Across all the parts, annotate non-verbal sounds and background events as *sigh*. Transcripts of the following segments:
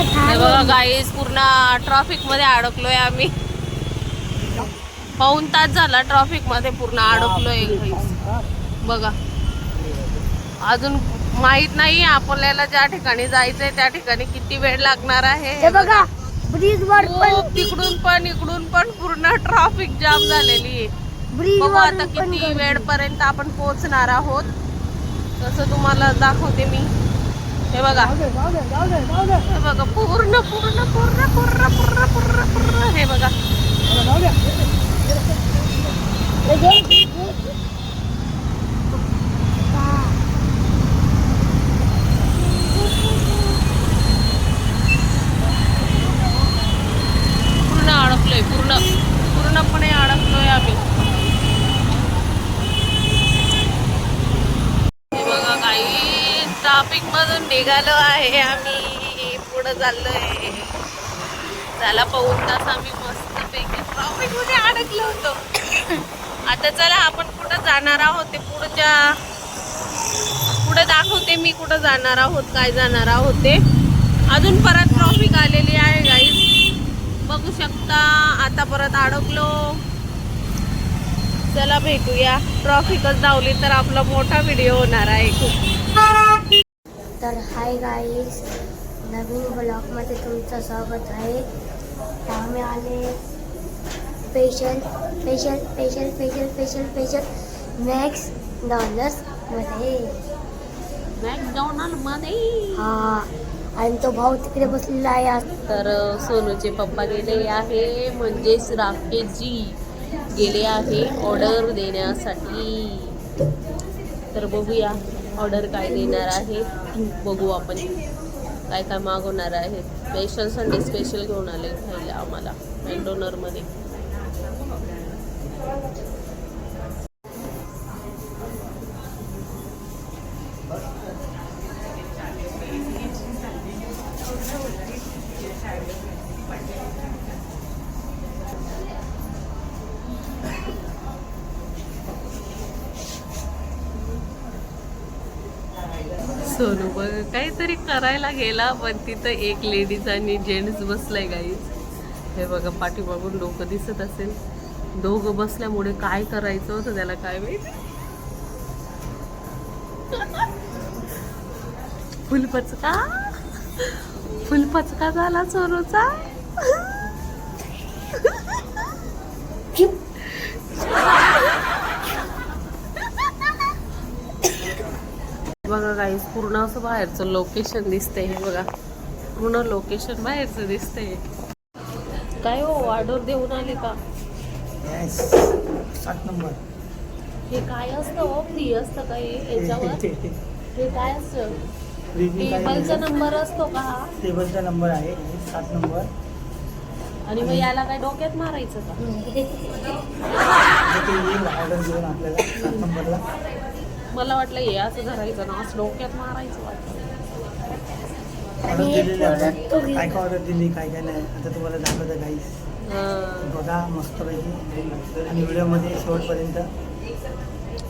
हे बघा गाईस पूर्ण ट्रॉफिकमध्ये अडकलोय आम्ही. पाऊन तास झाला ट्रॉफिकमध्ये पूर्ण अडकलोय. बघा. अजून माहीत नाही आपल्याला ज्या ठिकाणी जायचंय त्या ठिकाणी किती वेळ लागणार आहे. हे बघा ब्रिज वर पण खूप तिकडून पण इकडून पण पूर्ण ट्रॉफिक जाम झालेली आहे. बघू आता किती. वेळ पर्यंत आपण पोहोचणार आहोत. तसं तुम्हाला दाखवते मी. हे बघा. हे बघा पूर्ण पूर्ण पूर्ण पूर्ण पूर्ण पूर्ण हे बघा जाऊ दे. हे घे, घे, घे. हा. पूर्ण अडकलोय पूर्ण पूर्णपणे अडकलोय आम्ही हे बघा काही ट्रॅफिक मधून निघालो आहे आम्ही. पुढं चाललोय. झाला पाऊन तास आम्ही मस्तपैकी ट्रॉफिकमध्ये अडकलो होतो. आता चला आपण कुठं जाणार आहोत ते पुढच्या पुढे दाखवते मी कुठं जाणार आहोत काय जाणार आहोत ते. अजून परत ट्रॉफिक आलेली आहे गाई बघू शकता आता परत अडकलो. चला भेटूया. ट्रॉफिकच धावली तर आपला मोठा व्हिडिओ होणार आहे खूप. तर हाय गाईज नवीन ब्लॉगमध्ये तुमचं स्वागत आहे. आम्ही आले special special special special special special max डॉलर्समध्ये मॅकडॉनल्डमध्ये? हा आणि तो भाऊ तिकडे बसलेला आहे आज. तर सोनूचे पप्पा गेले आहे म्हणजेच राकेशजी गेले आहे ऑर्डर देण्यासाठी. तर बघूया. ऑर्डर काय देणार आहे बघू आपण. काय काय मागवणार आहे. स्पेशल संडे स्पेशल घेऊन आले खायला आम्हाला मॅकडोनरमध्ये सोनू बघ काहीतरी करायला गेला पण तिथं एक लेडीज आणि जेंट्स बसलाय गाईज हे बघा पाठीमागून डोकं दिसत असेल. दोघं बसल्यामुळे काय करायचं होतं त्याला काय माहिती? फुलपचका फुलपचका झाला सोनूचा. बघा गाईस पूर्ण असं बाहेरचं लोकेशन दिसतंय हे बघा. पूर्ण लोकेशन बाहेरचं दिसतंय. काय हो ऑर्डर देऊन आले का? येस सात नंबर हे काय असतं हो? फ्री असतं का हे? याच्यावर? *laughs* हे काय असतं? टेबलचा नंबर असतो का हा? टेबलचा नंबर आहे सात नंबर आणि मग याला काय डोक्यात मारायचं का? *laughs* ऑर्डर घेऊन आपल्याला सात नंबरला मला वाटलं हे असं धरायचं ना असं डोक्यात मारायचं ऑर्डर दिलेली आहे. घेऊन- काय काय ऑर्डर दिली काय काय नाही. आता तुम्हाला दाखवतं काहीच हां. बघा मस्तपैकी. आणि व्हिडिओमध्ये शेवटपर्यंत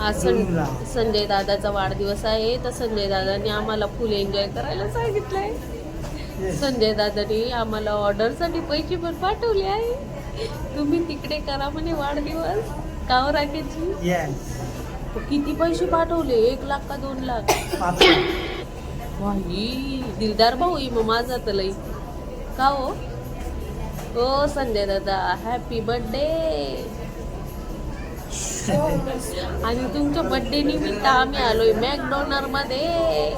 आज सं. संजय दादाचा वाढदिवस आहे तर संजय दादांनी आम्हाला फुल एन्जॉय करायला सांगितलंय. संजय दादानी आम्हाला ऑर्डरसाठी पैसे पण पाठवले आहे. तुम्ही तिकडे करा म्हणे वाढदिवस. काव राखेची येस किती पैसे पाठवले? एक लाख का दोन लाख? वाही दिलदार भाऊ मग माझा तर लई. का हो? हो संजय दादा हॅपी बर्थडे आणि तुमच्या बर्थडे निमित्त आम्ही आलोय मॅकडॉनरमध्ये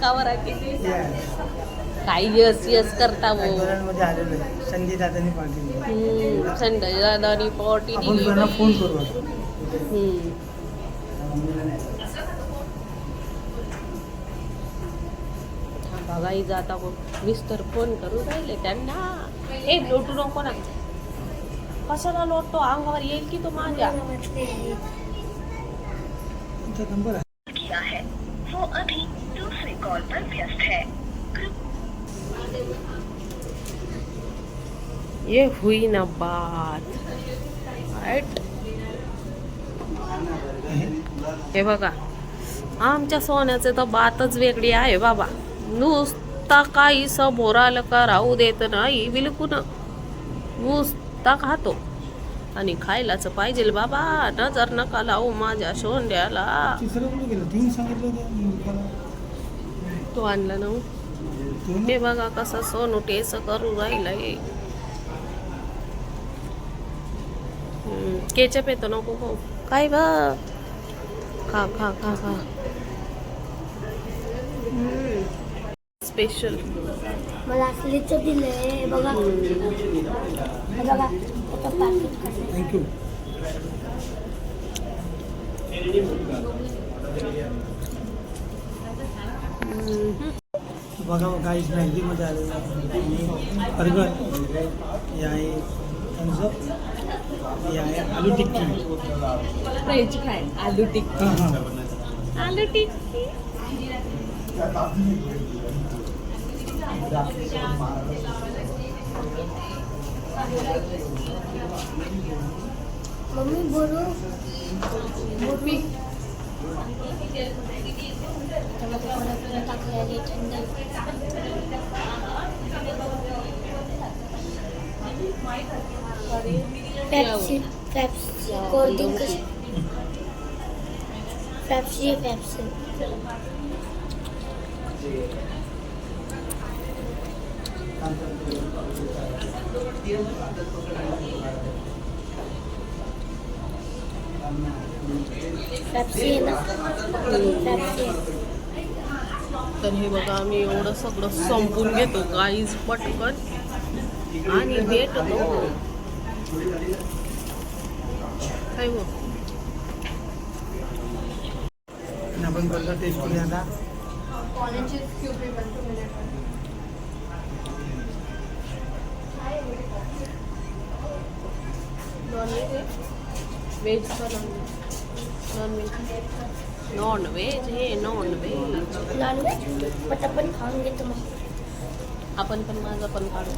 कावर येस काय यस यस करता आहे. संजय दादानी हम्म, संजय दादानी पार्टी फोन. करू आता. हम्म. बघाई जाता मग मिस्टर फोन करून राहिले त्यांना. ए लोटू नको ना. कशाला लोटतो? अंगावर येईल की तो माझ्या? तुमचा नंबर आहे. किया है वो अभी दूसरे कॉल पर व्यस्त है। ये हुई ना बात। राईट हे बघा आमच्या सोन्याचं तर बातच वेगळी आहे बाबा. नुसता काही समोर आलं का राहू देत नाही बिलकुल नुसता खातो आणि खायलाच पाहिजे बाबा नजर नका लावू माझ्या मुलगाला तो आणला ना हो. हे बघा कसा सोनू टेस करू राहिलाय. केचप येतो नको हो काय बा खा खा खा खा. स्पेशल मला असलीचं दिलंय. बघा. बघा. थँक्यू बघा काहीच मॅगझीमध्ये आलेलं आहे. बर्गर हे आहे हे आहे आलू टिक्की. व्हेज काय आलू टिक्की. आलू टिक्की? मम्मी बोलू? बोलू त्यामध्ये कोणाकडे टाकलेली Pepsi Pepsi cold drink Pepsi Pepsi तर हे बघा आम्ही एवढं सगळं संपून घेतो गाईज पटकन. आणि भेटतो काय बघ आपण बर्गर टेस्ट करूया आता? नॉनव्हेज व्हेज का नॉनव्हेज नॉन व्हेज हे नॉन व्हेज नॉनव्हेज पटापट खाऊन घेतो मग. आपण पण माझं पण काढू.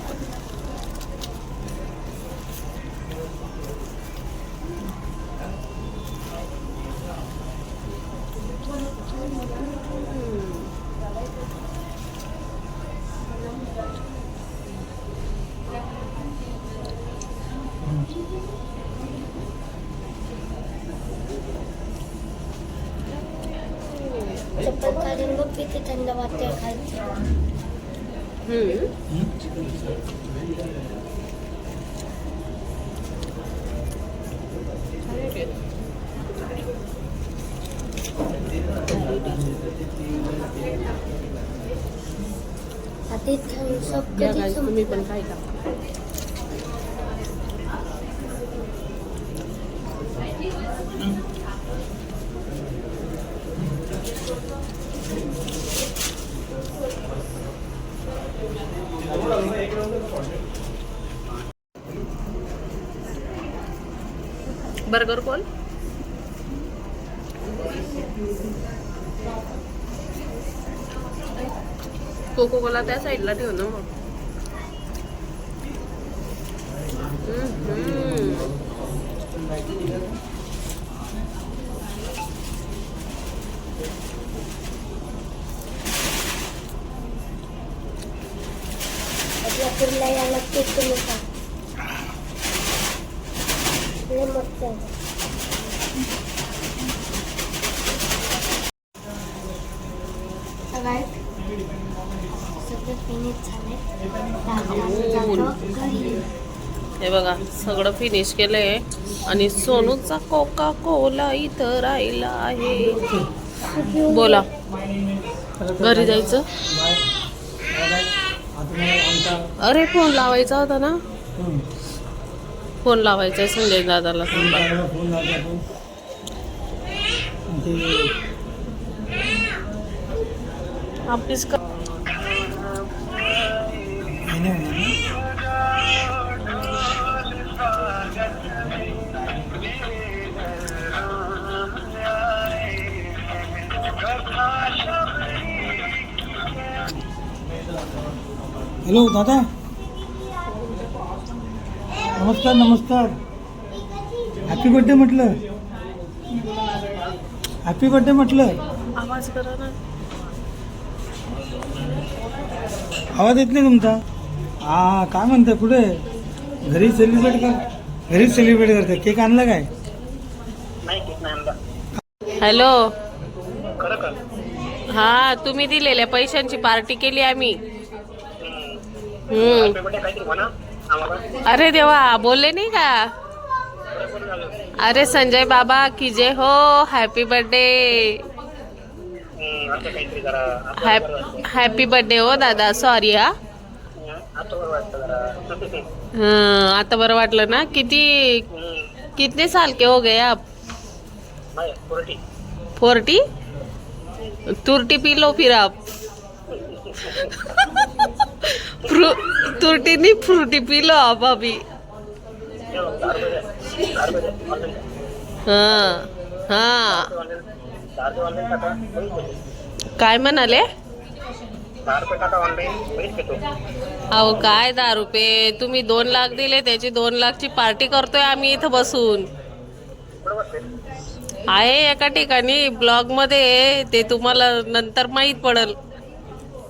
किती थंड वाटते. आधी guys, तुम्ही पण काय का बर्गर कोल कोको कोला त्या साईडला ठेव ना मग हम्म. बदलापूरला यायला ते तुम्ही सांग लय मस्त आहे सगळ्यात सगळं फिनिश झालंय आता आम्ही जातो हे बघा सगळं फिनिश केलंय. आणि सोनूचा कोका कोला इथं राहिला आहे. बोला. घरी जायचं? अरे फोन लावायचा होता ना? फोन लावायचा आहे संजय दादाला. आपलीच का हॅलो दादा नमस्कार नमस्कार. हॅपी बर्थडे म्हटलं. हॅपी बर्थडे म्हटलं. आवाज करा ना. आवाज येत नाही तुमचा? हा काय म्हणताय कुठे? घरी सेलिब्रेट कर घरीच सेलिब्रेट करते केक आणला काय? हॅलो हा तुम्ही दिलेल्या पैशांची पार्टी केली आम्ही. हम्म. अरे देवा बोलले नाही का? अरे संजय बाबा की जय हो हॅपी बर्थडे हम्म, असं काहीतरी जरा आता हॅप बरं वाटतं. हॅपी बर्थडे हो दादा सॉरी हा। हं, आता बरं वाटलं ना? किती कितने साल के हो गए आप? फोर्टी? तुरटी पी लो फिर आप। *laughs* फ्रू तुरटी नहीं फ्रूटी पी लो आप अभी हाँ हाँ. काय म्हणाले? अहो काय दहा रुपये तुम्ही दोन लाख दिले त्याची दोन लाखची पार्टी करतोय आम्ही इथं बसून. आहे एका ठिकाणी ब्लॉगमध्ये ते तुम्हाला नंतर माहीत पडल हम्म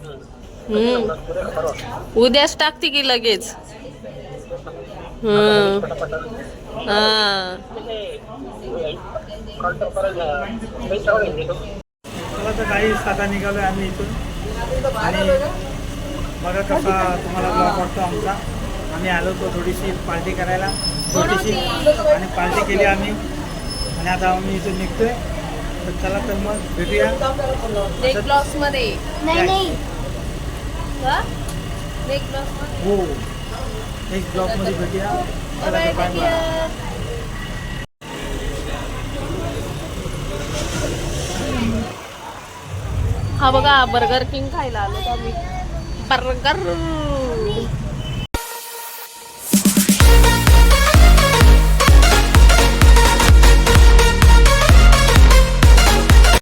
उद्या का परवा उद्याच टाकते की लगेच? हा. काही आता निघालोय आम्ही इथून. आणि बघा कसा तुम्हाला ब्लॉग वाटतो आमचा. आम्ही आलो होतो थोडीशी पार्टी करायला. छोटीशी आणि पार्टी केली आम्ही. आणि आता आम्ही इथून निघतोय. तर चला तर मग भेटूया. मध्ये. हो. नेक्स्ट भेटूया. बाय बाय हा बघा बर्गर किंग खायला आलो आम्ही. बर्गर